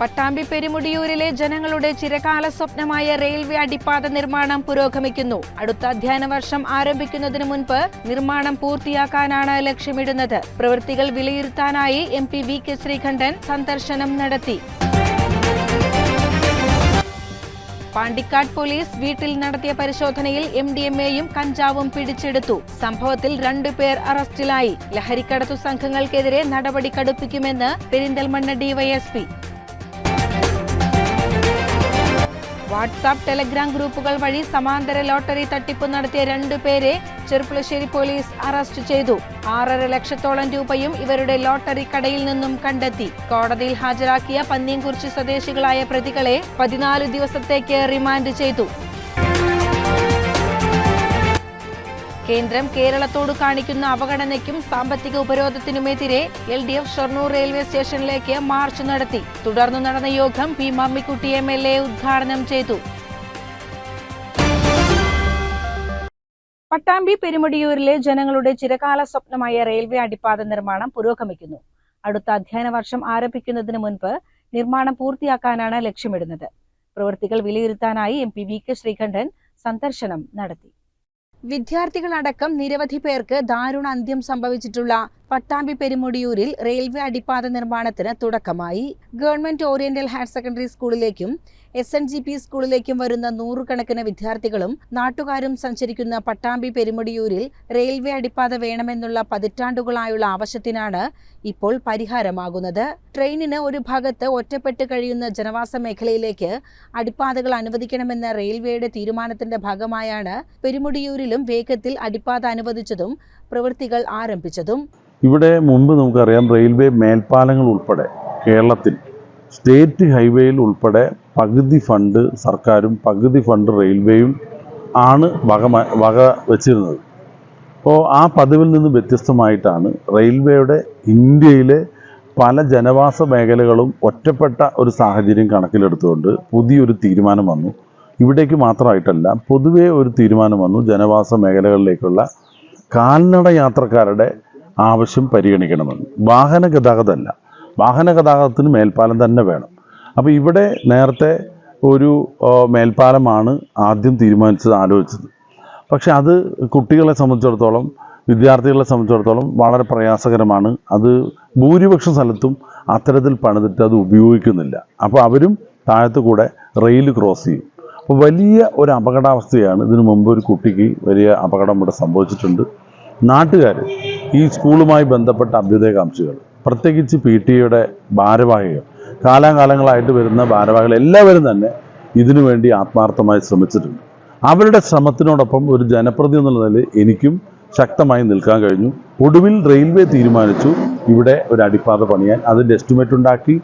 പട്ടാമ്പി പെരുമുടിയൂരിലെ ജനങ്ങളുടെ ചിരകാല സ്വപ്നമായ റെയിൽവേ അടിപ്പാത നിർമ്മാണം പുരോഗമിക്കുന്നു. അടുത്ത അധ്യയന വർഷം ആരംഭിക്കുന്നതിന് മുൻപ് നിർമ്മാണം പൂർത്തിയാക്കാനാണ് ലക്ഷ്യമിടുന്നത്. പ്രവൃത്തികൾ വിലയിരുത്താനായി M P V K Sreekandan സന്ദർശനം നടത്തി. പാണ്ടിക്കാട് പോലീസ് വീട്ടിൽ നടത്തിയ പരിശോധനയിൽ എം ഡി എം എയും കഞ്ചാവും പിടിച്ചെടുത്തു. സംഭവത്തിൽ രണ്ടുപേർ അറസ്റ്റിലായി. ലഹരിക്കടത്തു സംഘങ്ങൾക്കെതിരെ നടപടി കടുപ്പിക്കുമെന്ന് പെരിന്തൽമണ്ണ ഡിവൈഎസ്പി വാട്സാപ്പ് ടെലഗ്രാം ഗ്രൂപ്പുകൾ വഴി സമാന്തര ലോട്ടറി തട്ടിപ്പ് നടത്തിയ രണ്ടു പേരെ ചെറുപ്പുളശ്ശേരി പോലീസ് അറസ്റ്റ് ചെയ്തു. ആറര ലക്ഷത്തോളം രൂപയും ഇവരുടെ ലോട്ടറി കടയിൽ നിന്നും കണ്ടെത്തി. കോടതിയിൽ ഹാജരാക്കിയ പന്നിയംകുറിച്ചി സ്വദേശികളായ പ്രതികളെ പതിനാല് ദിവസത്തേക്ക് റിമാൻഡ് ചെയ്തു. കേന്ദ്രം കേരളത്തോട് കാണിക്കുന്ന അവഗണനയ്ക്കും സാമ്പത്തിക ഉപരോധത്തിനുമെതിരെ L D F Shoranur railway സ്റ്റേഷനിലേക്ക് മാർച്ച് നടത്തി. തുടർന്ന് നടന്ന യോഗം P Mammikutty M L A ഉദ്ഘാടനം ചെയ്തു. പട്ടാമ്പി പെരുമുടിയൂരിലെ ജനങ്ങളുടെ ചിരകാല സ്വപ്നമായ റെയിൽവേ അടിപ്പാത നിർമ്മാണം പുരോഗമിക്കുന്നു. അടുത്ത അധ്യയന വർഷം ആരംഭിക്കുന്നതിന് മുൻപ് നിർമ്മാണം പൂർത്തിയാക്കാനാണ് ലക്ഷ്യമിടുന്നത്. പ്രവൃത്തികൾ വിലയിരുത്താനായി M P V K Sreekandan സന്ദർശനം നടത്തി. വിദ്യാർത്ഥികളടക്കം നിരവധി പേർക്ക് ദാരുണ അന്ത്യം സംഭവിച്ചിട്ടുള്ള പട്ടാമ്പി പെരുമുടിയൂരിൽ റെയിൽവേ അടിപ്പാത നിർമ്മാണത്തിന് തുടക്കമായി. ഗവൺമെന്റ് ഓറിയന്റൽ ഹയർ സെക്കൻഡറി സ്കൂളിലേക്കും എസ് എൻ ജി പി സ്കൂളിലേക്കും വരുന്ന നൂറുകണക്കിന് വിദ്യാർത്ഥികളും നാട്ടുകാരും സഞ്ചരിക്കുന്ന പട്ടാമ്പി പെരുമുടിയൂരിൽ റെയിൽവേ അടിപ്പാത വേണമെന്നുള്ള പതിറ്റാണ്ടുകളായുള്ള ആവശ്യത്തിനാണ് ഇപ്പോൾ പരിഹാരമാകുന്നത്. ട്രെയിനിന് ഒരു ഭാഗത്ത് ഒറ്റപ്പെട്ട് കഴിയുന്ന ജനവാസ മേഖലയിലേക്ക് അടിപ്പാതകൾ അനുവദിക്കണമെന്ന റെയിൽവേയുടെ തീരുമാനത്തിന്റെ ഭാഗമായാണ് പെരുമുടിയൂരിലും വേഗത്തിൽ അടിപ്പാത അനുവദിച്ചതും പ്രവൃത്തികൾ ആരംഭിച്ചതും ഇവിടെ മുമ്പ് നമുക്കറിയാം റെയിൽവേ മേൽപ്പാലങ്ങൾ ഉൾപ്പെടെ കേരളത്തിൽ സ്റ്റേറ്റ് ഹൈവേയിൽ ഉൾപ്പെടെ പകുതി ഫണ്ട് സർക്കാരും പകുതി ഫണ്ട് റെയിൽവേയും ആണ് വക വക വച്ചിരുന്നത്. അപ്പോൾ ആ പതിവിൽ നിന്ന് വ്യത്യസ്തമായിട്ടാണ് റെയിൽവേയുടെ ഇന്ത്യയിലെ പല ജനവാസ മേഖലകളും ഒറ്റപ്പെട്ട ഒരു സാഹചര്യം കണക്കിലെടുത്തുകൊണ്ട് പുതിയൊരു തീരുമാനം വന്നു. ഇവിടേക്ക് മാത്രമായിട്ടല്ല പൊതുവേ ഒരു തീരുമാനം വന്നു ജനവാസ മേഖലകളിലേക്കുള്ള കാൽനട യാത്രക്കാരുടെ ആവശ്യം പരിഗണിക്കണമെന്ന്. വാഹന ഗതാഗതമല്ല. വാഹന ഗതാഗതത്തിന് മേൽപ്പാലം തന്നെ വേണം. അപ്പോൾ ഇവിടെ നേരത്തെ ഒരു മേൽപ്പാലമാണ് ആദ്യം തീരുമാനിച്ചത് ആലോചിച്ചത്. പക്ഷേ അത് കുട്ടികളെ സംബന്ധിച്ചിടത്തോളം വിദ്യാർത്ഥികളെ സംബന്ധിച്ചിടത്തോളം വളരെ പ്രയാസകരമാണ്. അത് ഭൂരിപക്ഷം സ്ഥലത്തും അത്തരത്തിൽ പണിതിട്ട് അത് ഉപയോഗിക്കുന്നില്ല. അപ്പോൾ അവരും താഴത്തു കൂടെ റെയിൽ ക്രോസ് ചെയ്യും. അപ്പോൾ വലിയ ഒരു അപകടാവസ്ഥയാണ്. ഇതിനു മുമ്പ് ഒരു കുട്ടിക്ക് വലിയ അപകടം ഇവിടെ സംഭവിച്ചിട്ടുണ്ട്. നാട്ടുകാർ ഈ സ്കൂളുമായി ബന്ധപ്പെട്ട അഭ്യുദയകാംക്ഷികൾ പ്രത്യേകിച്ച് പി ടി എയുടെ ഭാരവാഹികൾ കാലാകാലങ്ങളായിട്ട് വരുന്ന ഭാരവാഹികൾ എല്ലാവരും തന്നെ ഇതിനു വേണ്ടി ആത്മാർത്ഥമായി ശ്രമിച്ചിട്ടുണ്ട്. അവരുടെ ശ്രമത്തിനോടൊപ്പം ഒരു ജനപ്രതി എന്നുള്ള നിലയിൽ എനിക്കും ശക്തമായി നിൽക്കാൻ കഴിഞ്ഞു. ഒടുവിൽ റെയിൽവേ തീരുമാനിച്ചു ഇവിടെ ഒരു അടിപ്പാത പണിയാൻ. അതിന്റെ എസ്റ്റിമേറ്റ് ഉണ്ടാക്കി.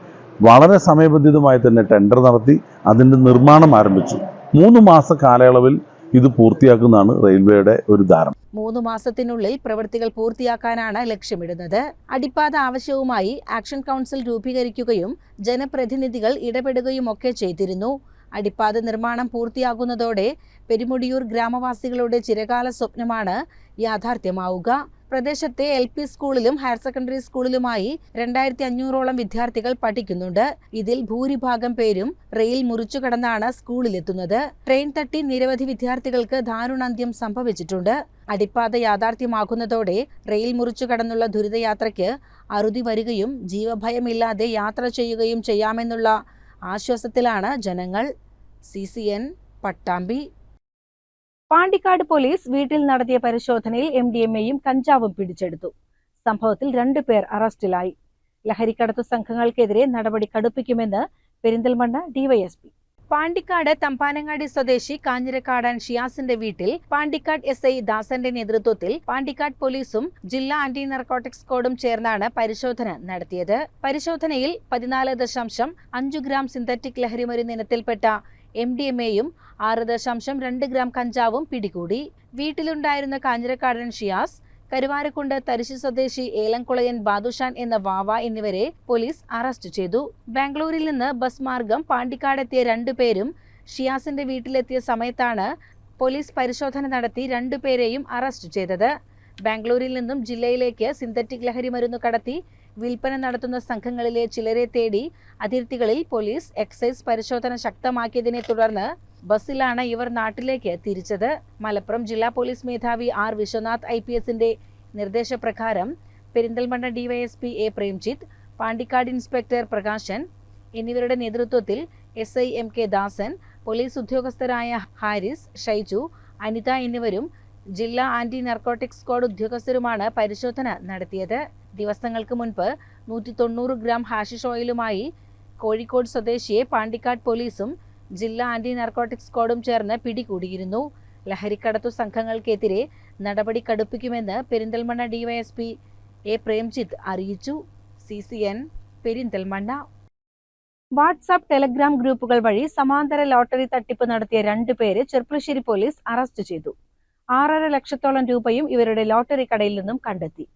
വളരെ സമയബന്ധിതമായി തന്നെ ടെൻഡർ നടത്തി അതിന്റെ നിർമ്മാണം ആരംഭിച്ചു. മൂന്ന് മാസ കാലയളവിൽ ഇത് പൂർത്തിയാക്കുന്നതാണ് റെയിൽവേയുടെ ഒരു ധാരണ. മൂന്ന് മാസത്തിനുള്ളിൽ പ്രവൃത്തികൾ പൂർത്തിയാക്കാനാണ് ലക്ഷ്യമിടുന്നത്. അടിപ്പാത ആവശ്യവുമായി ആക്ഷൻ കൗൺസിൽ രൂപീകരിക്കുകയും ജനപ്രതിനിധികൾ ഇടപെടുകയും ഒക്കെ ചെയ്തിരുന്നു. അടിപ്പാത നിർമ്മാണം പൂർത്തിയാകുന്നതോടെ പെരുമുടിയൂർ ഗ്രാമവാസികളുടെ ചിരകാല സ്വപ്നമാണ് യാഥാർത്ഥ്യമാവുക. പ്രദേശത്തെ എൽ പി സ്കൂളിലും ഹയർ സെക്കൻഡറി സ്കൂളിലുമായി രണ്ടായിരത്തി അഞ്ഞൂറോളം വിദ്യാർത്ഥികൾ പഠിക്കുന്നുണ്ട്. ഇതിൽ ഭൂരിഭാഗം പേരും റെയിൽ മുറിച്ചു കടന്നാണ് സ്കൂളിലെത്തുന്നത്. ട്രെയിൻ തട്ടി നിരവധി വിദ്യാർത്ഥികൾക്ക് ദാരുണാന്ത്യം സംഭവിച്ചിട്ടുണ്ട്. അടിപ്പാത യാഥാർത്ഥ്യമാകുന്നതോടെ റെയിൽ മുറിച്ചു കടന്നുള്ള ദുരിതയാത്രയ്ക്ക് അറുതി വരികയും ജീവഭയമില്ലാതെ യാത്ര ചെയ്യുകയും ചെയ്യാമെന്നുള്ള ആശ്വാസത്തിലാണ് ജനങ്ങൾ. സി പട്ടാമ്പി പാണ്ടിക്കാട് പോലീസ് വീട്ടിൽ നടത്തിയ പരിശോധനയിൽ എം ഡി എം എയും കഞ്ചാവും പിടിച്ചെടുത്തു. സംഭവത്തിൽ രണ്ടുപേർ അറസ്റ്റിലായി. ലഹരിക്കടത്തു സംഘങ്ങൾക്കെതിരെ നടപടി കടുപ്പിക്കുമെന്ന് പെരിന്തൽമണ്ണ ഡിവൈഎസ്പി പാണ്ടിക്കാട് തമ്പാനങ്ങാടി സ്വദേശി കാഞ്ഞിരക്കാടൻ ഷിയാസിന്റെ വീട്ടിൽ പാണ്ടിക്കാട് എസ് ഐ ദാസന്റെ നേതൃത്വത്തിൽ പാണ്ടിക്കാട് പോലീസും ജില്ലാ ആന്റി നർക്കോട്ടിക്സ് സ്ക്വാഡും ചേർന്നാണ് പരിശോധന നടത്തിയത്. പരിശോധനയിൽ പതിനാല് ദശാംശം അഞ്ചു ഗ്രാം സിന്തറ്റിക് ലഹരിമരുന്ന് ഇനത്തിൽപ്പെട്ട എം ഡി എം എയും ആറ് ദശാംശം രണ്ട് ഗ്രാം കഞ്ചാവും പിടികൂടി. വീട്ടിലുണ്ടായിരുന്ന കാഞ്ഞിരക്കാടൻ ഷിയാസ് കരുവാരക്കുണ്ട് തരിശു സ്വദേശി ഏലംകുളയൻ ബാദുഷാൻ എന്ന വാവ എന്നിവരെ പോലീസ് അറസ്റ്റ് ചെയ്തു. ബാംഗ്ലൂരിൽ നിന്ന് ബസ് മാർഗം പാണ്ടിക്കാടെത്തിയ രണ്ടുപേരും ഷിയാസിന്റെ വീട്ടിലെത്തിയ സമയത്താണ് പോലീസ് പരിശോധന നടത്തി രണ്ടുപേരെയും അറസ്റ്റ് ചെയ്തത്. ബാംഗ്ലൂരിൽ നിന്നും ജില്ലയിലേക്ക് സിന്തറ്റിക് ലഹരി മരുന്ന് കടത്തി വിൽപ്പന നടത്തുന്ന സംഘങ്ങളിലെ ചിലരെ തേടി അതിർത്തികളിൽ പോലീസ് എക്സൈസ് പരിശോധന ശക്തമാക്കിയതിനെ തുടർന്ന് ബസ്സിലാണ് ഇവർ നാട്ടിലേക്ക് തിരിച്ചത്. മലപ്പുറം ജില്ലാ പോലീസ് മേധാവി ആർ വിശ്വനാഥ് ഐ പി എസിന്റെ നിർദ്ദേശപ്രകാരം Perinthalmanna DYSP A Premjith Pandikkad inspector Prakashan എന്നിവരുടെ നേതൃത്വത്തിൽ S I M K Dasan police ഉദ്യോഗസ്ഥരായ Haris Shaiju Anitha എന്നിവരും ജില്ലാ ആന്റി നർക്കോട്ടിക് സ്ക്വാഡ് ഉദ്യോഗസ്ഥരുമാണ് പരിശോധന നടത്തിയത്. ദിവസങ്ങൾക്ക് മുൻപ് നൂറ്റി തൊണ്ണൂറ് ഗ്രാം ഹാഷിഷ് ഓയിലുമായി കോഴിക്കോട് സ്വദേശിയെ പാണ്ടിക്കാട് പോലീസും ജില്ലാ ആന്റി നാർക്കോട്ടിക്സ് സ്ക്വാഡും ചേർന്ന് പിടികൂടിയിരുന്നു. ലഹരിക്കടത്തു സംഘങ്ങൾക്കെതിരെ നടപടി കടുപ്പിക്കുമെന്ന് പെരിന്തൽമണ്ണ ഡിവൈഎസ്പി എ പ്രേംജിത്ത് അറിയിച്ചു. C C N Perinthalmanna. WhatsApp Telegram ഗ്രൂപ്പുകൾ വഴി സമാന്തര ലോട്ടറി തട്ടിപ്പ് നടത്തിയ രണ്ടു പേരെ ചെർപ്പുളശ്ശേരി പോലീസ് അറസ്റ്റ് ചെയ്തു. ആറര ലക്ഷത്തോളം രൂപയും ഇവരുടെ ലോട്ടറി കടയിൽ നിന്നും കണ്ടെത്തി.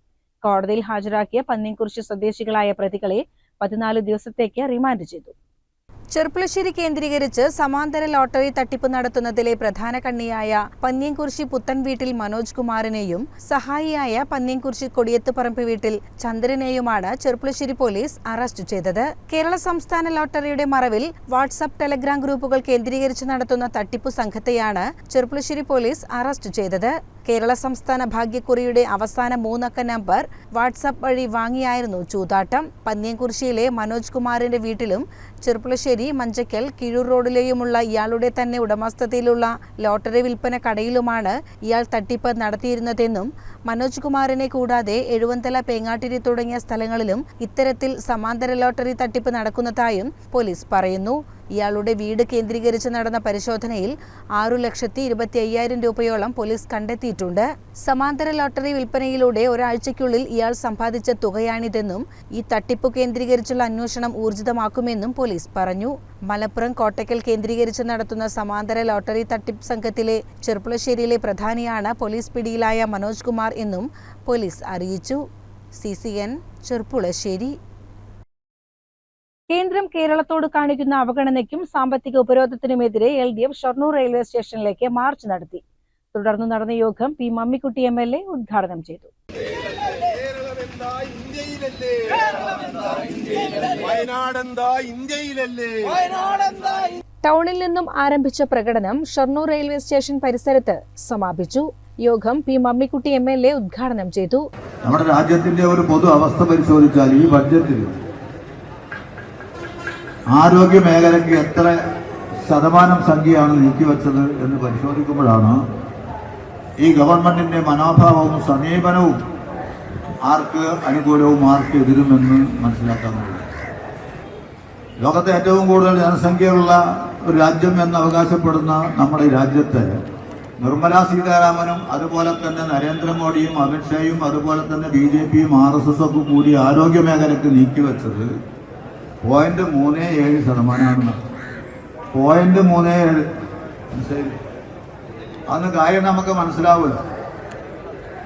കോടതിയിൽ ഹാജരാക്കിയ പന്നിൻകുറിശി സ്വദേശികളായ പ്രതികളെ പതിനാല് ദിവസത്തേക്ക് റിമാൻഡ് ചെയ്തു ചെർപ്പുളശ്ശേരി കേന്ദ്രീകരിച്ച് സമാന്തര ലോട്ടറി തട്ടിപ്പ് നടത്തുന്നതിലെ പ്രധാന കണ്ണിയായ പന്നിയൻകുറിശി പുത്തൻ വീട്ടിൽ മനോജ് കുമാറിനെയും സഹായിയായ പന്നിയൻകുറിശി കൊടിയത്ത് പറമ്പ് വീട്ടിൽ ചന്ദ്രനെയുമാണ് ചെർപ്പുളശ്ശേരി പോലീസ് അറസ്റ്റ് ചെയ്തത്. കേരള സംസ്ഥാന ലോട്ടറിയുടെ മറവിൽ വാട്സാപ്പ് ടെലഗ്രാം ഗ്രൂപ്പുകൾ കേന്ദ്രീകരിച്ച് നടത്തുന്ന തട്ടിപ്പു സംഘത്തെയാണ് ചെർപ്പുളശ്ശേരി പോലീസ് അറസ്റ്റ് ചെയ്തത്. കേരള സംസ്ഥാന ഭാഗ്യക്കുറിയുടെ അവസാന മൂന്നക്ക നമ്പർ വാട്സാപ്പ് വഴി വാങ്ങിയായിരുന്നു ചൂതാട്ടം. പന്നിയൻകുറിശിയിലെ മനോജ് കുമാറിന്റെ വീട്ടിലും ചെറുപ്പുളശ്ശേരി മഞ്ചക്കൽ കിഴൂർ റോഡിലെയുമുള്ള ഇയാളുടെ തന്നെ ഉടമസ്ഥതയിലുള്ള ലോട്ടറി വിൽപ്പന കടയിലുമാണ് ഇയാൾ തട്ടിപ്പ് നടത്തിയിരുന്നതെന്നും മനോജ് കുമാറിനെ കൂടാതെ എഴുവന്തല പേങ്ങാട്ടിരി തുടങ്ങിയ സ്ഥലങ്ങളിലും ഇത്തരത്തിൽ സമാന്തര ലോട്ടറി തട്ടിപ്പ് നടക്കുന്നതായും പോലീസ് പറയുന്നു. ഇയാളുടെ വീട് കേന്ദ്രീകരിച്ച് നടന്ന പരിശോധനയിൽ ആറു ലക്ഷത്തി ഇരുപത്തി അയ്യായിരം രൂപയോളം പോലീസ് കണ്ടെത്തിയിട്ടുണ്ട്. സമാന്തര ലോട്ടറി വിൽപ്പനയിലൂടെ ഒരാഴ്ചയ്ക്കുള്ളിൽ ഇയാൾ സമ്പാദിച്ച തുകയാണിതെന്നും ഈ തട്ടിപ്പ് കേന്ദ്രീകരിച്ചുള്ള അന്വേഷണം ഊർജിതമാക്കുമെന്നും പോലീസ് പറഞ്ഞു. മലപ്പുറം കോട്ടയ്ക്കൽ കേന്ദ്രീകരിച്ച് നടത്തുന്ന സമാന്തര ലോട്ടറി തട്ടിപ്പ് സംഘത്തിലെ ചെറുപ്പുളശ്ശേരിയിലെ പ്രധാനിയാണ് പോലീസ് പിടിയിലായ മനോജ് കുമാർ എന്നും പോലീസ് അറിയിച്ചു. സി സി എൻ ചെറുപ്പുളശ്ശേരി കേന്ദ്രം കേരളത്തോട് കാണിക്കുന്ന അവഗണനയ്ക്കും സാമ്പത്തിക ഉപരോധത്തിനുമെതിരെ L D F Shoranur railway സ്റ്റേഷനിലേക്ക് മാർച്ച് നടത്തി. തുടർന്ന് നടന്ന യോഗം P Mammikutty M L A ഉദ്ഘാടനം ചെയ്തു. ടൗണിൽ നിന്നും ആരംഭിച്ച പ്രകടനം ഷൊർണൂർ റെയിൽവേ സ്റ്റേഷൻ പരിസരത്ത് സമാപിച്ചു. യോഗം P Mammikutty M L A ഉദ്ഘാടനം ചെയ്തു. നമ്മുടെ രാജ്യത്തിന്റെ ഒരു പൊതു അവസ്ഥ പരിശോധിച്ചാൽ ഈ ബഡ്ജറ്റിൽ ആരോഗ്യ മേഖലയ്ക്ക് എത്ര ശതമാനം സംഖ്യയാണ് നീക്കിവെച്ചത് എന്ന് പരിശോധിക്കുമ്പോഴാണ് ഈ ഗവൺമെന്റിന്റെ മനോഭാവവും സമീപനവും ആർക്ക് അനുകൂലവും ആർക്ക് എതിരുമെന്ന് മനസ്സിലാക്കാൻ കഴിയും. ലോകത്തെ ഏറ്റവും കൂടുതൽ ജനസംഖ്യയുള്ള ഒരു രാജ്യം എന്ന് അവകാശപ്പെടുന്ന നമ്മുടെ രാജ്യത്തെ നിർമ്മലാ സീതാരാമനും അതുപോലെ തന്നെ നരേന്ദ്രമോദിയും അമിത്ഷായും അതുപോലെ തന്നെ ബി ജെ പിയും ആർ എസ് എസ് ഒക്കെ കൂടി ആരോഗ്യ മേഖലയ്ക്ക് നീക്കിവെച്ചത് പോയിന്റ് മൂന്ന് ഏഴ് ശതമാനമാണ്. പോയിന്റ് മൂന്ന് ഏഴ്? അന്ന് കാര്യം നമുക്ക് മനസ്സിലാവില്ല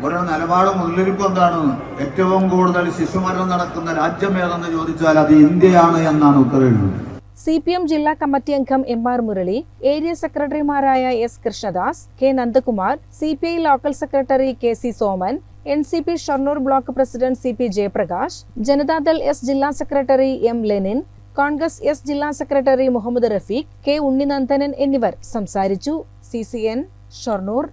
ഒരു നിലപാട് മുതലിരിപ്പ് എന്താണ് ഏറ്റവും കൂടുതൽ ശിശുമരണം നടക്കുന്ന രാജ്യം ഏതെന്ന് ചോദിച്ചാൽ അത് ഇന്ത്യയാണ് എന്നാണ് ഉത്തരവിടുന്നത്. സി പി എം ജില്ലാ കമ്മിറ്റി അംഗം എം ആർ മുരളി ഏരിയ സെക്രട്ടറിമാരായ S Krishnadas K Nandakumar C P I local secretary K C Soman N C P Shoranur block president C P Jayaprakash Janata Dal S ജില്ലാ secretary M Lenin Congress S ജില്ലാ secretary Muhammad Rafeeq K Unninandanan എന്നിവർ സംസാരിച്ചു. C C N Shoranur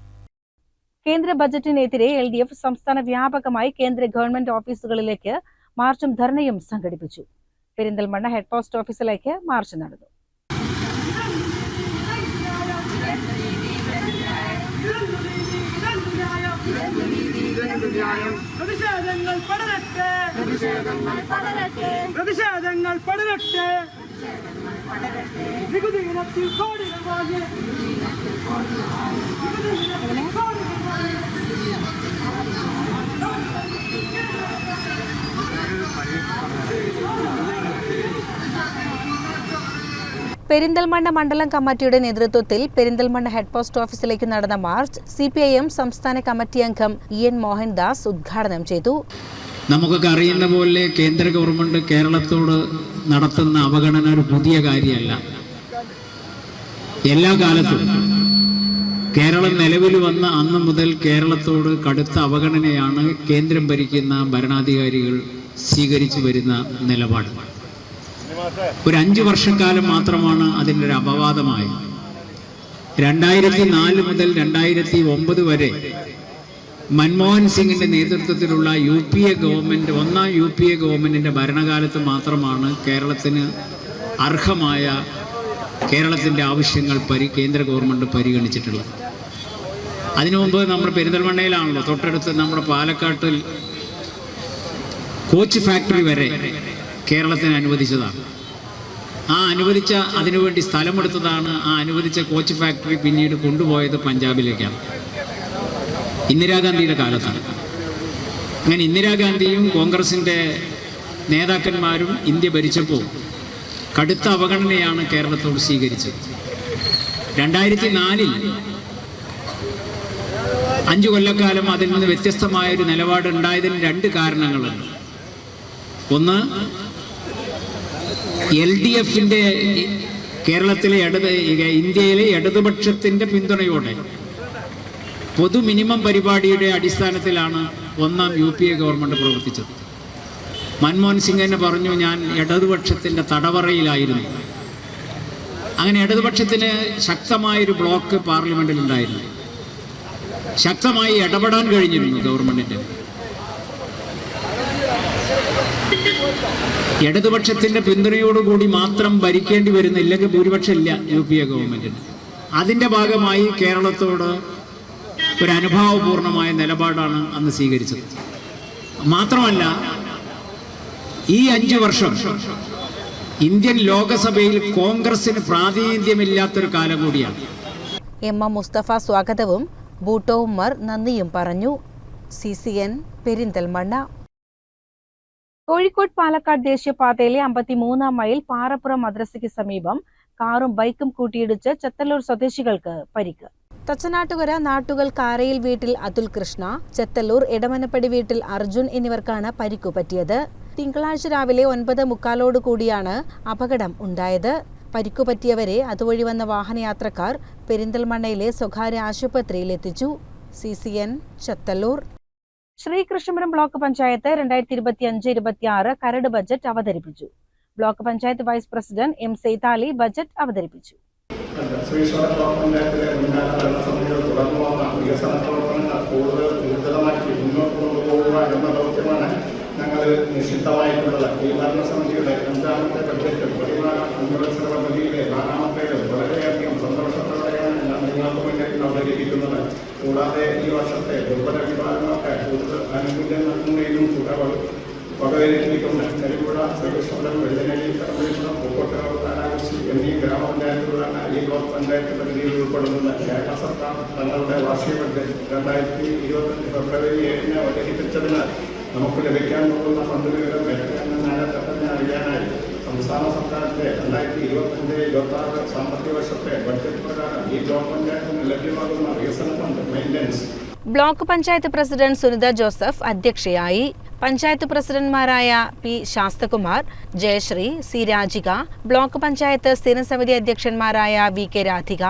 കേന്ദ്ര ബജറ്റിനെതിരെ L D F സംസ്ഥാന വ്യാപകമായി കേന്ദ്ര government ഓഫീസുകളിലേക്ക് മാർച്ചും ധർണയും സംഘടിപ്പിച്ചു. പെരിന്തൽമണ്ണ ഹെഡ് പോസ്റ്റ് ഓഫീസിലേക്ക് മാർച്ച് നടന്നു. പ്രതിഷേധങ്ങൾ പടരട്ടെ. പ്രതിഷേധങ്ങൾ പടരട്ടെ. കോടികൾ വാങ്ങി നികുതി വാങ്ങി പെരിന്തൽമണ്ണ മണ്ഡലം കമ്മിറ്റിയുടെ നേതൃത്വത്തിൽ പെരിന്തൽമണ്ണ ഹെഡ് പോസ്റ്റ് ഓഫീസിലേക്ക് നടന്ന march C P I M സംസ്ഥാന കമ്മിറ്റി അംഗം ഇ എൻ മോഹൻദാസ് ഉദ്ഘാടനം ചെയ്തു. നമുക്കൊക്കെ അറിയുന്ന പോലെ കേന്ദ്ര ഗവൺമെന്റ് കേരളത്തോട് നടത്തുന്ന അവഗണന ഒരു പുതിയ കാര്യമല്ല. എല്ലാ കാലത്തും കേരളം നിലവിൽ വന്ന അന്ന് മുതൽ കേരളത്തോട് കടുത്ത അവഗണനയാണ് കേന്ദ്രം ഭരിക്കുന്ന ഭരണാധികാരികൾ സ്വീകരിച്ചു വരുന്ന നിലപാട്. ഒരു അഞ്ചു വർഷക്കാലം മാത്രമാണ് അതിന്റെ ഒരു അപവാദമായത് രണ്ടായിരത്തി നാല് മുതൽ രണ്ടായിരത്തി ഒമ്പത് വരെ മൻമോഹൻ സിംഗിന്റെ നേതൃത്വത്തിലുള്ള യു പി എ ഗവൺമെന്റ് ഒന്നാം യു പി എ ഗവൺമെന്റിന്റെ ഭരണകാലത്ത് മാത്രമാണ് കേരളത്തിന് അർഹമായ കേരളത്തിന്റെ ആവശ്യങ്ങൾ പരി കേന്ദ്ര ഗവൺമെന്റ് പരിഗണിച്ചിട്ടുള്ളത്. അതിനു മുമ്പ് നമ്മൾ പെരിന്തൽമണ്ണയിലാണല്ലോ തൊട്ടടുത്ത് നമ്മുടെ പാലക്കാട്ടിൽ കോച്ച് ഫാക്ടറി വരെ കേരളത്തിന് അനുവദിച്ചതാണ്. ആ അനുവദിച്ച അതിനുവേണ്ടി സ്ഥലമെടുത്തതാണ് ആ അനുവദിച്ച കോച്ച് ഫാക്ടറി പിന്നീട് കൊണ്ടുപോയത് പഞ്ചാബിലേക്കാണ്. ഇന്ദിരാഗാന്ധിയുടെ കാലത്താണ്. അങ്ങനെ ഇന്ദിരാഗാന്ധിയും കോൺഗ്രസിന്റെ നേതാക്കന്മാരും ഇന്ത്യ ഭരിച്ചപ്പോൾ കടുത്ത അവഗണനയാണ് കേരളത്തോട് സ്വീകരിച്ചത്. രണ്ടായിരത്തി നാലിൽ അഞ്ചു കൊല്ലക്കാലം അതിൽ നിന്ന് വ്യത്യസ്തമായൊരു നിലപാടുണ്ടായതിന് രണ്ട് കാരണങ്ങളുണ്ട്. ഒന്ന് എൽ ഡി എഫിന്റെ കേരളത്തിലെ ഇടത് ഇന്ത്യയിലെ ഇടതുപക്ഷത്തിന്റെ പിന്തുണയോടെ പൊതു മിനിമം പരിപാടിയുടെ അടിസ്ഥാനത്തിലാണ് ഒന്നാം യു പി എ ഗവൺമെന്റ് പ്രവർത്തിച്ചത്. മൻമോഹൻ സിംഗ് തന്നെ പറഞ്ഞു ഞാൻ ഇടതുപക്ഷത്തിന്റെ തടവറയിലായിരുന്നു. അങ്ങനെ ഇടതുപക്ഷത്തിന് ശക്തമായൊരു ബ്ലോക്ക് പാർലമെന്റിൽ ഉണ്ടായിരുന്നു ശക്തമായി ഇടപെടാൻ കഴിഞ്ഞിരുന്നു ഗവൺമെന്റിന്റെ. ഇടതുപക്ഷത്തിന്റെ പിന്തുണയോടുകൂടി മാത്രം ഭരിക്കേണ്ടി വരുന്ന ഇല്ലെങ്കിൽ ഭൂരിപക്ഷം ഇല്ല യു പി എ ഗവൺമെന്റിന് അതിന്റെ ഭാഗമായി കേരളത്തോട് ഒരു അനുഭാവപൂർണമായ നിലപാടാണ് അന്ന് സ്വീകരിച്ചത്. മാത്രമല്ല ഈ അഞ്ചു വർഷം ഇന്ത്യൻ ലോകസഭയിൽ കോൺഗ്രസിന് പ്രാതിനിധ്യമില്ലാത്തൊരു കാലം കൂടിയാണ്. എം എം മുസ്തഫ സ്വാഗതവും ബൂട്ടോ ഉമ്മർ നന്ദിയും പറഞ്ഞു. C C N Perinthalmanna. Kozhikode Palakkad ദേശീയപാതയിലെ അമ്പത്തിമൂന്നാം മൈൽ പാറപ്പുറം മദ്രസയ്ക്ക് സമീപം കാറും ബൈക്കും കൂട്ടിയിടിച്ച് ചെത്തല്ലൂർ സ്വദേശികൾക്ക് പരിക്ക്. തച്ചനാട്ടുകര നാട്ടുകൾ കാരയിൽ വീട്ടിൽ അതുൽ കൃഷ്ണ ചെത്തല്ലൂർ ഇടമനപ്പടി വീട്ടിൽ അർജുൻ എന്നിവർക്കാണ് പരിക്കു പറ്റിയത്. തിങ്കളാഴ്ച രാവിലെ ഒൻപത് മുക്കാലോട് കൂടിയാണ് അപകടം ഉണ്ടായത്. പരിക്കു പറ്റിയവരെ അതുവഴി വന്ന വാഹനയാത്രക്കാർ പെരിന്തൽമണ്ണയിലെ സ്വകാര്യ ആശുപത്രിയിൽ എത്തിച്ചു C C N Chethallur. Sreekrishnapuram block panchayat രണ്ടായിരത്തി ഇരുപത്തി അഞ്ച് ഇരുപത്തി ആറ് കരട് ബജറ്റ് അവതരിപ്പിച്ചു. Block panchayat vice president M Saidali budget അവതരിപ്പിച്ചു. അവതരിപ്പിക്കുന്നത്. കൂടാതെ ഈ വർഷത്തെ ദുർബല വിഭാഗങ്ങൾക്ക് കൂടുതൽ ആനുകൂല്യം നൽകുന്നതിനും തുക വകവരുത്തിയിട്ടുണ്ട്. നെടുമ്പുഴ ശ്രീകൃഷ്ണപുരം വെള്ളനരി കടമ്പഴിപ്പുറം പൂക്കോട്ടുകാവ് കാലാകുശി എന്നീ ഗ്രാമപഞ്ചായത്തുകളാണ് ഈ ബ്ലോക്ക് പഞ്ചായത്ത് പരിധിയിൽ ഉൾപ്പെടുന്നത്. കേരള സർക്കാർ തങ്ങളുടെ വാർഷിക ബഡ്ജറ്റ് രണ്ടായിരത്തി ഇരുപത്തഞ്ച് ഫെബ്രുവരി ഏഴിന് അവതരിപ്പിച്ചതിന് നമുക്ക് ലഭിക്കാൻ പോകുന്ന ഫണ്ടുകളുടെ നിരക്കാണെന്ന് നേരത്തെ തന്നെ അറിയാനായി. സംസ്ഥാന സർക്കാരിന്റെ രണ്ടായിരത്തി ഇരുപത്തഞ്ച് ഇരുപത്തി ആറ് സാമ്പത്തിക വർഷത്തെ ബഡ്ജറ്റ് പ്രകാരം ഈ പഞ്ചായത്തിന് ലഭ്യമാകുന്ന വികസന fund maintenance block panchayat president Sunitha Joseph അധ്യക്ഷയായി. Panchayat പ്രസിഡന്റ്മാരായ P Sasthakumar Jayasree C Rajika block panchayat സ്ഥിരം സമിതി അധ്യക്ഷന്മാരായ V K Radhika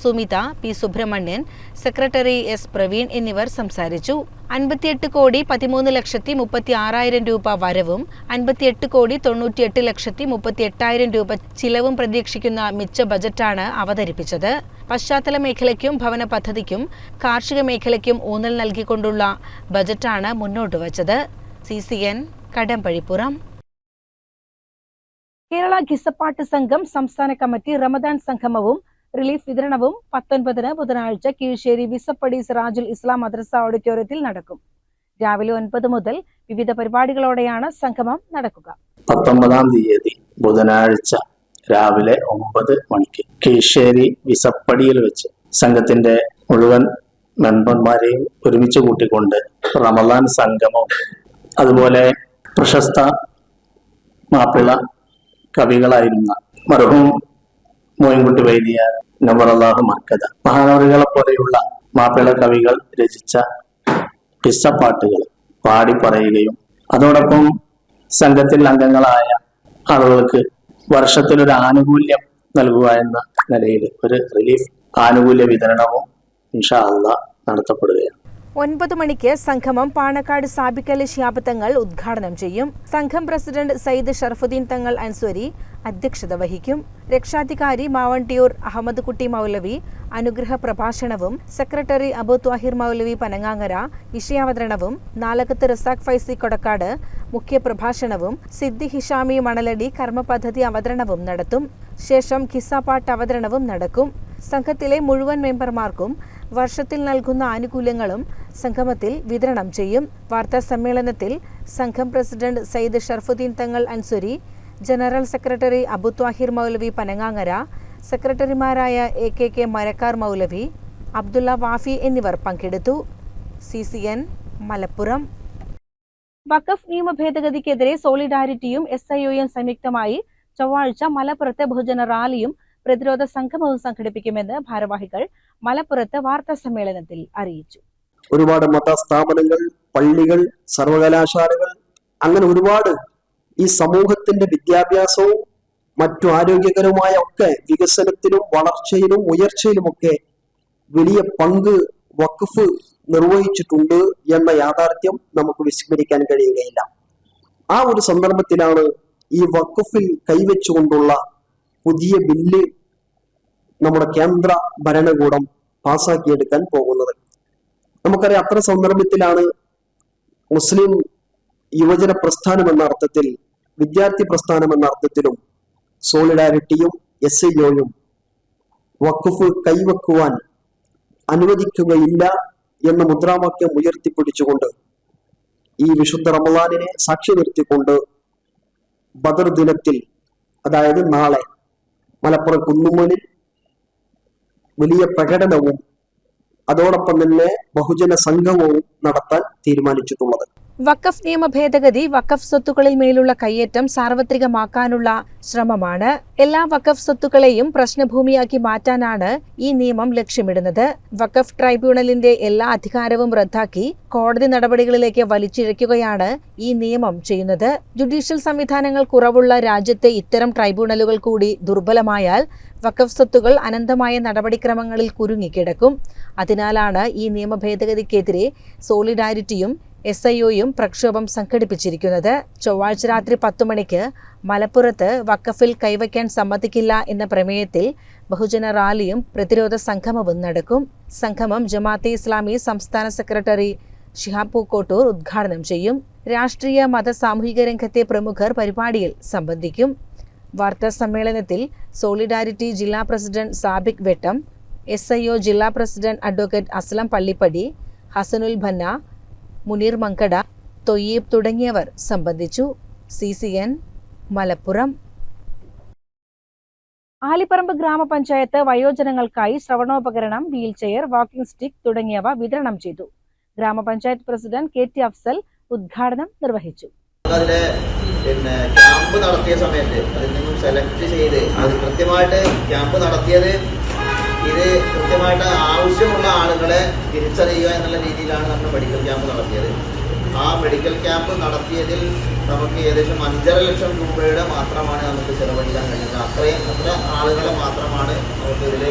Sumitha P Subramanian secretary S Praveen എന്നിവർ സംസാരിച്ചു. അൻപത്തിയെട്ട് കോടി പതിമൂന്ന് ലക്ഷത്തി മുപ്പത്തി ആറായിരം രൂപ വരവും അൻപത്തിയെട്ട് കോടി തൊണ്ണൂറ്റിയെട്ട് ലക്ഷത്തി മുപ്പത്തി എട്ടായിരം രൂപ ചിലവും പ്രതീക്ഷിക്കുന്ന മിച്ച ബജറ്റാണ് അവതരിപ്പിച്ചത്. പശ്ചാത്തല മേഖലയ്ക്കും ഭവന പദ്ധതിക്കും കാർഷിക മേഖലയ്ക്കും ഊന്നൽ നൽകിക്കൊണ്ടുള്ള ബജറ്റാണ് മുന്നോട്ട് വച്ചത്. C C N Kadampazhipuram. Kerala ഖിസപ്പാട്ട് സംഘം സംസ്ഥാന കമ്മിറ്റി റമദാൻ സംഗമവും റിലീഫ് വിതരണവും പത്തൊൻപതിന് ബുധനാഴ്ച കീഴ്ശ്ശേരി വിസപ്പടി സിറാജുൽ ഇസ്ലാം മദ്രസ ഓഡിറ്റോറിയത്തിൽ നടക്കും. രാവിലെ ഒൻപത് മുതൽ വിവിധ പരിപാടികളോടെയാണ് സംഗമം നടക്കുക. പത്തൊമ്പതാം തീയതി ബുധനാഴ്ച രാവിലെ ഒമ്പത് മണിക്ക് കീഴ്ശ്ശേരി വിസപ്പടിയിൽ വെച്ച് സംഘത്തിന്റെ മുഴുവൻ മെമ്പർമാരെയും ഒരുമിച്ച് കൂട്ടിക്കൊണ്ട് റമദാൻ സംഗമവും അതുപോലെ പ്രശസ്ത മാപ്പിള കവികളായിരുന്ന മർഹൂം മോയിൻകുട്ടി വൈദ്യർ നവറല്ലാഹു മർക്കത മഹാനവറികളെ പോലെയുള്ള മാപ്പിള കവികൾ രചിച്ച പിസ്സപ്പാട്ടുകൾ പാടി പറയുകയും അതോടൊപ്പം സംഘത്തിൽ അംഗങ്ങളായ ആളുകൾക്ക് വർഷത്തിലൊരു ആനുകൂല്യം നൽകുക എന്ന നിലയിൽ ഒരു റിലീഫ് ആനുകൂല്യ വിതരണവും ഇൻഷാ അള്ളാ നടത്തപ്പെടുകയാണ്. ഒൻപത് മണിക്ക് സംഗമം പാണക്കാട് സാബിക്കലി ശ്യാപത്തങ്ങൾ ഉദ്ഘാടനം ചെയ്യും. സംഘം പ്രസിഡന്റ് സയ്യിദ് ഷർഫുദ്ദീൻ തങ്ങൾ അൻസ്വരി അധ്യക്ഷത വഹിക്കും. രക്ഷാധികാരി മാവണ്ടിയൂർ അഹമ്മദ് കുട്ടി മൗലവി അനുഗ്രഹ പ്രഭാഷണവും സെക്രട്ടറി അബു ത്വാഹിർ മൗലവി പനങ്ങാങ്ങര വിഷയാവതരണവും നാലകത്ത് റസാഖ് ഫൈസി കൊടക്കാട് മുഖ്യപ്രഭാഷണവും സിദ്ദി ഹിഷാമി മണലടി കർമ്മപദ്ധതി അവതരണവും നടത്തും. ശേഷം കിസ്സാപ്പാട്ട് അവതരണവും നടക്കും. സംഘത്തിലെ മുഴുവൻ മെമ്പർമാർക്കും വർഷത്തിൽ നൽകുന്ന ആനുകൂല്യങ്ങളും സംഗമത്തിൽ വിതരണം ചെയ്യും. വാർത്താ സമ്മേളനത്തിൽ സംഘം president Sayyid Sharafuddin Thangal Ansuri general secretary Abu Thahir മൗലവി പനങ്ങാങ്ങര സെക്രട്ടറിമാരായ എ കെ കെ മരക്കാർ മൗലവി അബ്ദുള്ള വാഫി എന്നിവർ പങ്കെടുത്തു. C C N Malappuram. വഖഫ് നിയമ ഭേദഗതിക്കെതിരെ സോളിഡാരിറ്റിയും എസ് ഐ ഒയും സംയുക്തമായി ചൊവ്വാഴ്ച മലപ്പുറത്തെ ബഹുജന റാലിയും പ്രതിരോധ സംഗമവും സംഘടിപ്പിക്കുമെന്ന് ഭാരവാഹികൾ മലപ്പുറത്ത് വാർത്താ സമ്മേളനത്തിൽ അറിയിച്ചു. ഒരുപാട് മതസ്ഥാപനങ്ങൾ പള്ളികൾ സർവകലാശാലകൾ അങ്ങനെ ഒരുപാട് ഈ സമൂഹത്തിന്റെ വിദ്യാഭ്യാസവും മറ്റു ആരോഗ്യകരവുമായ ഒക്കെ വികസനത്തിലും വളർച്ചയിലും ഉയർച്ചയിലുമൊക്കെ വലിയ പങ്ക് വഖഫ് നിർവഹിച്ചിട്ടുണ്ട് എന്ന യാഥാർത്ഥ്യം നമുക്ക് വിസ്മരിക്കാൻ കഴിയുകയില്ല. ആ ഒരു സന്ദർഭത്തിലാണ് ഈ വഖഫിൽ കൈവച്ചുകൊണ്ടുള്ള പുതിയ ബില്ല് നമ്മുടെ കേന്ദ്ര ഭരണകൂടം പാസാക്കിയെടുക്കാൻ പോകുന്നത്. നമുക്കറിയാം അത്ര സന്ദർഭത്തിലാണ് മുസ്ലിം യുവജന പ്രസ്ഥാനം എന്ന അർത്ഥത്തിൽ വിദ്യാർത്ഥി പ്രസ്ഥാനം എന്ന അർത്ഥത്തിലും സോളിഡാരിറ്റിയും എസ് ഐ ഒയും വഖഫ് കൈവക്കുവാൻ അനുവദിക്കുകയില്ല എന്ന മുദ്രാവാക്യം ഉയർത്തിപ്പിടിച്ചുകൊണ്ട് ഈ വിശുദ്ധ റമദാനിനെ സാക്ഷി നിർത്തിക്കൊണ്ട് ബദർ ദിനത്തിൽ അതായത് നാളെ മലപ്പുറം കുന്നുമലിൽ വലിയ പ്രകടനവും അതോടൊപ്പം തന്നെ ബഹുജന സംഗമവും നടത്താൻ തീരുമാനിച്ചിട്ടുള്ളത്. വഖഫ് നിയമ ഭേദഗതി വഖഫ് സ്വത്തുക്കളിൽ മേലുള്ള കയ്യേറ്റം സാർവത്രികമാക്കാനുള്ള ശ്രമമാണ്. എല്ലാ വഖഫ് സ്വത്തുക്കളെയും പ്രശ്നഭൂമിയാക്കി മാറ്റാനാണ് ഈ നിയമം ലക്ഷ്യമിടുന്നത്. വഖഫ് ട്രൈബ്യൂണലിന്റെ എല്ലാ അധികാരവും റദ്ദാക്കി കോടതി നടപടികളിലേക്ക് വലിച്ചിഴയ്ക്കുകയാണ് ഈ നിയമം ചെയ്യുന്നത്. ജുഡീഷ്യൽ സംവിധാനങ്ങൾ കുറവുള്ള രാജ്യത്തെ ഇത്തരം ട്രൈബ്യൂണലുകൾ കൂടി ദുർബലമായാൽ വഖഫ് സ്വത്തുകൾ അനന്തമായ നടപടിക്രമങ്ങളിൽ കുരുങ്ങിക്കിടക്കും. അതിനാലാണ് ഈ നിയമ ഭേദഗതിക്കെതിരെ സോളിഡാരിറ്റിയും എസ് ഐ ഒയും പ്രക്ഷോഭം സംഘടിപ്പിച്ചിരിക്കുന്നത്. ചൊവ്വാഴ്ച രാത്രി പത്തു മണിക്ക് മലപ്പുറത്ത് വക്കഫിൽ കൈവയ്ക്കാൻ സമ്മതിക്കില്ല എന്ന പ്രമേയത്തിൽ ബഹുജന റാലിയും പ്രതിരോധ സംഗമവും നടക്കും. സംഗമം ജമാഅത്തെ ഇസ്ലാമി സംസ്ഥാന സെക്രട്ടറി ഷിഹാബ് പൂക്കോട്ടൂർ ഉദ്ഘാടനം ചെയ്യും. രാഷ്ട്രീയ മത സാമൂഹിക രംഗത്തെ പ്രമുഖർ പരിപാടിയിൽ സംബന്ധിക്കും. വാർത്താ സമ്മേളനത്തിൽ സോളിഡാരിറ്റി ജില്ലാ പ്രസിഡന്റ് സാബിക് വെട്ടം എസ് ജില്ലാ പ്രസിഡന്റ് അഡ്വക്കേറ്റ് അസ്ലം പള്ളിപ്പടി ഹസനുൽ ഭന്ന മുനീർ മങ്കട തൊയ്യീബ് തുടങ്ങിയവർ സംബന്ധിച്ചു. C C N Malappuram. Alipparamba ഗ്രാമപഞ്ചായത്ത് വയോജനങ്ങൾക്കായി ശ്രവണോപകരണം വീൽചെയർ വാക്കിംഗ് സ്റ്റിക്ക് തുടങ്ങിയവ വിതരണം ചെയ്തു. ഗ്രാമപഞ്ചായത്ത് പ്രസിഡന്റ് കെ ടി അഫ്സൽ ഉദ്ഘാടനം നിർവഹിച്ചു. അതിലെ പിന്നെ ക്യാമ്പ് നടത്തിയ സമയത്ത് അതിൽ നിന്നും സെലക്ട് ചെയ്ത് അത് കൃത്യമായിട്ട് ക്യാമ്പ് നടത്തിയത് ഇത് കൃത്യമായിട്ട് ആവശ്യമുള്ള ആളുകളെ തിരിച്ചറിയുക എന്നുള്ള രീതിയിലാണ് നമ്മൾ മെഡിക്കൽ ക്യാമ്പ് നടത്തിയത്. ആ മെഡിക്കൽ ക്യാമ്പ് നടത്തിയതിൽ നമുക്ക് ഏകദേശം അഞ്ചര ലക്ഷം രൂപയുടെ മാത്രമാണ് നമുക്ക് ചെലവഴിക്കാൻ കഴിയുന്നത് അത്രയും അത്ര ആളുകളെ മാത്രമാണ് നമുക്ക് ഇതിൽ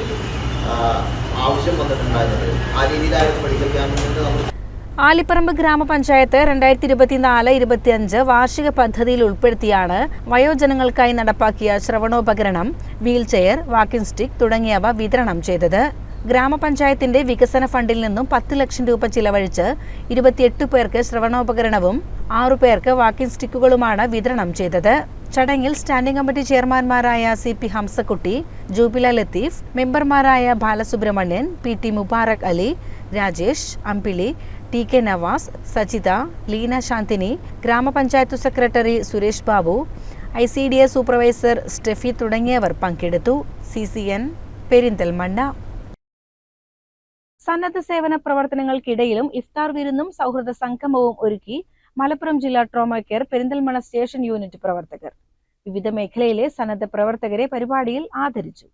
ആവശ്യം വന്നിട്ടുണ്ടായിരുന്നത്. ആ രീതിയിലായിരുന്നു മെഡിക്കൽ ക്യാമ്പിൽ നിന്ന് നമ്മൾ ആലിപ്പറമ്പ് ഗ്രാമപഞ്ചായത്ത് രണ്ടായിരത്തി ഇരുപത്തിനാല് ഇരുപത്തിയഞ്ച് വാർഷിക പദ്ധതിയിൽ ഉൾപ്പെടുത്തിയാണ് വയോജനങ്ങൾക്കായി നടപ്പാക്കിയ ശ്രവണോപകരണം വീൽചെയർ വാക്കിംഗ് സ്റ്റിക്ക് തുടങ്ങിയവ വിതരണം ചെയ്തത്. ഗ്രാമപഞ്ചായത്തിന്റെ വികസന ഫണ്ടിൽ നിന്നും പത്ത് ലക്ഷം രൂപ ചിലവഴിച്ച് ഇരുപത്തിയെട്ട് പേർക്ക് ശ്രവണോപകരണവും ആറു പേർക്ക് വാക്കിംഗ് സ്റ്റിക്കുകളുമാണ് വിതരണം ചെയ്തത്. ചടങ്ങിൽ സ്റ്റാൻഡിംഗ് കമ്മിറ്റി ചെയർമാൻമാരായ സി പി ഹംസക്കുട്ടി ജൂബില ലത്തീഫ് മെമ്പർമാരായ Balasubramanian P T Mubarak Ali Rajesh Ambili T K Navas Sajitha Leena Santhini ഗ്രാമപഞ്ചായത്ത് secretary Suresh Babu I C D S supervisor Stephy തുടങ്ങിയവർ പങ്കെടുത്തു. സി സി എൻ പെരിന്തൽമണ്ണ സന്നദ്ധ സേവന പ്രവർത്തനങ്ങൾക്കിടയിലും ഇഫ്താർ വിരുന്നും സൗഹൃദ സംഗമവും ഒരുക്കി മലപ്പുറം ജില്ലാ trauma care Perinthalmanna station unit പ്രവർത്തകർ. വിവിധ മേഖലയിലെ സന്നദ്ധ പ്രവർത്തകരെ പരിപാടിയിൽ ആദരിച്ചു.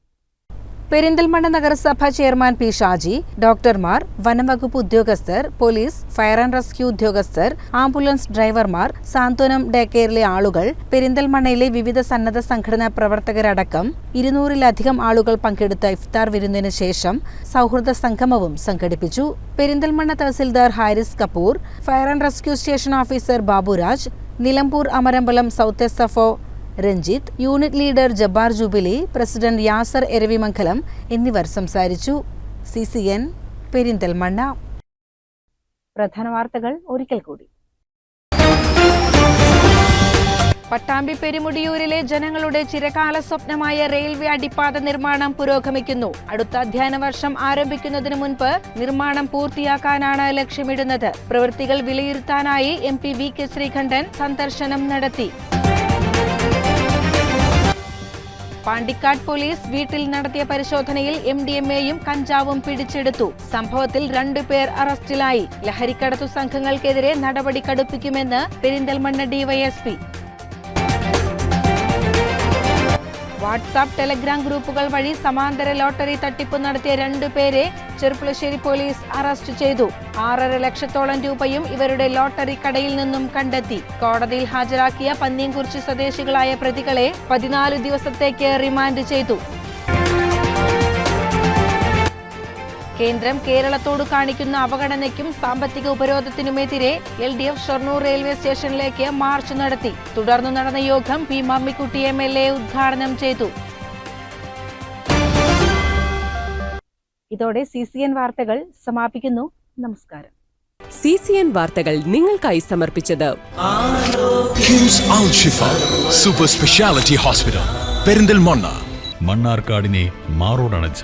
പെരിന്തൽമണ്ണ നഗരസഭ ചെയർമാൻ പി ഷാജി ഡോക്ടർമാർ വനംവകുപ്പ് ഉദ്യോഗസ്ഥർ പോലീസ് ഫയർ ആൻഡ് റെസ്ക്യൂ ഉദ്യോഗസ്ഥർ ആംബുലൻസ് ഡ്രൈവർമാർ സാന്ത്വനം ഡേ കെയറിലെ ആളുകൾ പെരിന്തൽമണ്ണയിലെ വിവിധ സന്നദ്ധ സംഘടനാ പ്രവർത്തകരടക്കം ഇരുന്നൂറിലധികം ആളുകൾ പങ്കെടുത്ത ഇഫ്താർ വിരുന്നിന് ശേഷം സൗഹൃദ സംഗമവും സംഘടിപ്പിച്ചു. Perinthalmanna tahsildar Haris Kapoor fire and rescue station officer Baburaj Nilambur Amarambalam south S F Ranjith unit leader Jabbar jubilee president Yasar Eravimangalam എന്നിവർ സംസാരിച്ചു. C C N Perinthalmanna. പ്രധാന വാർത്തകൾ ഒരിക്കൽ കൂടി. പട്ടാമ്പി പെരുമുടിയൂരിലെ ജനങ്ങളുടെ ചിരകാല സ്വപ്നമായ റെയിൽവേ അടിപ്പാത നിർമ്മാണം പുരോഗമിക്കുന്നു. അടുത്ത അധ്യയന വർഷം ആരംഭിക്കുന്നതിന് മുൻപ് നിർമ്മാണം പൂർത്തിയാക്കാനാണ് ലക്ഷ്യമിടുന്നത്. പ്രവൃത്തികൾ വിലയിരുത്താനായി M P V K Sreekandan സന്ദർശനം നടത്തി. പാണ്ടിക്കാട് പോലീസ് വീട്ടിൽ നടത്തിയ പരിശോധനയിൽ എം ഡി എം എയും കഞ്ചാവും പിടിച്ചെടുത്തു. സംഭവത്തിൽ രണ്ടുപേർ അറസ്റ്റിലായി. ലഹരിക്കടത്തു സംഘങ്ങൾക്കെതിരെ നടപടി കടുപ്പിക്കുമെന്ന് പെരിന്തൽമണ്ണ ഡിവൈഎസ്പി വാട്സാപ്പ് ടെലഗ്രാം ഗ്രൂപ്പുകൾ വഴി സമാന്തര ലോട്ടറി തട്ടിപ്പ് നടത്തിയ രണ്ടു പേരെ ചെറുപ്പുളശ്ശേരി പോലീസ് അറസ്റ്റ് ചെയ്തു. ആറര ലക്ഷത്തോളം രൂപയും ഇവരുടെ ലോട്ടറി കടയിൽ നിന്നും കണ്ടെത്തി. കോടതിയിൽ ഹാജരാക്കിയ പന്നിയംകുറിച്ചി സ്വദേശികളായ പ്രതികളെ പതിനാല് ദിവസത്തേക്ക് റിമാൻഡ് ചെയ്തു. കേന്ദ്രം കേരളത്തോട് കാണിക്കുന്ന അവഗണനയ്ക്കും സാമ്പത്തിക ഉപരോധത്തിനുമെതിരെ L D F Shoranur railway സ്റ്റേഷനിലേക്ക് മാർച്ച് നടത്തി. തുടർന്ന് നടന്ന യോഗം P Mammikutty M L A ഉദ്ഘാടനം ചെയ്തു. ഇതോടെ സി സി എൻ വാർത്തകൾ സമാപിക്കുന്നു. നമസ്കാരം. സി സി എൻ വാർത്തകൾ നിങ്ങൾക്കായി സമർപ്പിച്ചത് KIMS Al Shifa super speciality hospital Perinthalmanna മണ്ണാർക്കാടിനെ മാറോടണച്ച